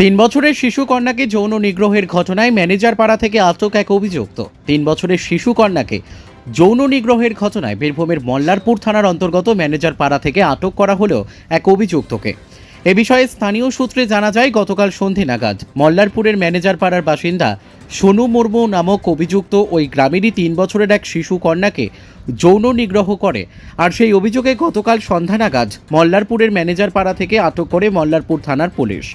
তিন বছরের শিশু কন্যাকে যৌন নিগ্রহের ঘটনায় ম্যানেজার পাড়া থেকে আটক এক অভিযুক্ত। তিন বছরের শিশু কন্যাকে যৌন নিগ্রহের ঘটনায় বীরভূমের মল্লারপুর থানার অন্তর্গত ম্যানেজার পাড়া থেকে আটক করা হলো এক অভিযুক্তকে। এ বিষয়ে স্থানীয় সূত্রে জানা যায়, গতকাল সন্ধে নাগাদ মল্লারপুরের ম্যানেজার পাড়ার বাসিন্দা সোনু মুর্মু নামক অভিযুক্ত ওই গ্রামেরই তিন বছরের এক শিশু কন্যাকে যৌন নিগ্রহ করে। আর সেই অভিযোগে গতকাল সন্ধ্যা নাগাদ মল্লারপুরের ম্যানেজার পাড়া থেকে আটক করে মল্লারপুর থানার পুলিশ।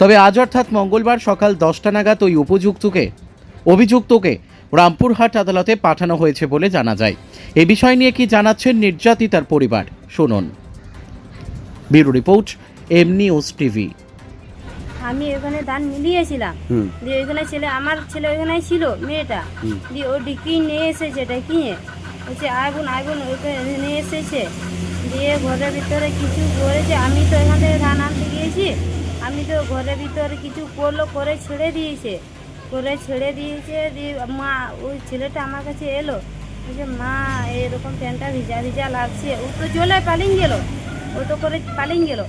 তবে আজ অর্থাৎ মঙ্গলবার সকাল দশটা নাগাদ ওই উপযুক্তকে অভিযুক্তকে রামপুরহাট আদালতে পাঠানো হয়েছে বলে জানা যায়। এ বিষয় নিয়ে কি জানাচ্ছেন নির্যাতিতার পরিবার শুনুন। Bureau report M news TV. আমি ওখানে ধান মিলিয়েছিলাম। দিয়ে ওইখানে ছেলে আমার ছেলে ওইখানে ছিল মেয়েটা। দিয়ে ও ডিকি নিয়ে এসেছে ডেকিয়ে বলছে আয় বোন আয় ওইখানে নিয়ে এসেছে। দিয়ে ঘরের ভিতরে কিছু করেছে। আমি তো এখান থেকে ধান আনতে গিয়েছি। আমি তো ঘরের ভিতরে কিছু করল, করে ছেড়ে দিয়েছে। করে ছেড়ে দিয়েছে, দিয়ে মা, ওই ছেলেটা আমার কাছে এলো। বলছে, মা, এরকম প্যান্টটা ভিজা ভিজা লাগছে। ও তো চলে পালিয়ে গেল। ও তো করে পালিয়ে গেল।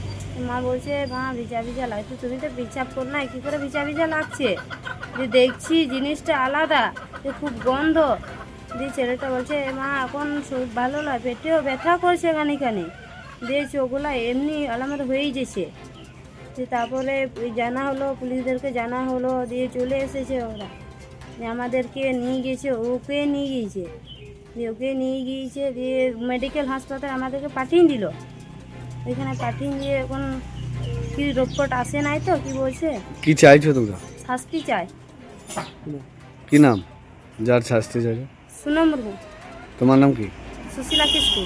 মা বলছে, মা, ভিজা ভিজা লাগছে। তুমি তো বিচাপ কর না, কী করে ভিজা ভিজা লাগছে? যে দেখছি জিনিসটা আলাদা, যে খুব গন্ধ। দিয়ে ছেলেটা বলছে, মা, এখন শরীর ভালো নয় পেটেও ব্যথা করছে এখানে দিয়ে চোখগুলা এমনি আলামত হয়েই যেছে যে তারপরে জানা হলো পুলিশদেরকে জানা হলো দিয়ে চলে এসেছে ওরা। যে আমাদেরকে নিয়ে গিয়েছে ওকে নিয়ে গিয়েছে। দিয়ে ওকে নিয়ে গিয়েছে দিয়ে মেডিকেল হাসপাতালে আমাদেরকে পাঠিয়ে দিল। ওইখানে পাঠিয়ে দিয়ে এখন কি রিপোর্ট আসে নাই তো কি বলছে? কি চাইছো তোমরা? শাস্তি চাই। কি নাম? যার শাস্তি চাইছো? সুনো মুর্মু তোমার নাম কি? সুশীলা কিস্কু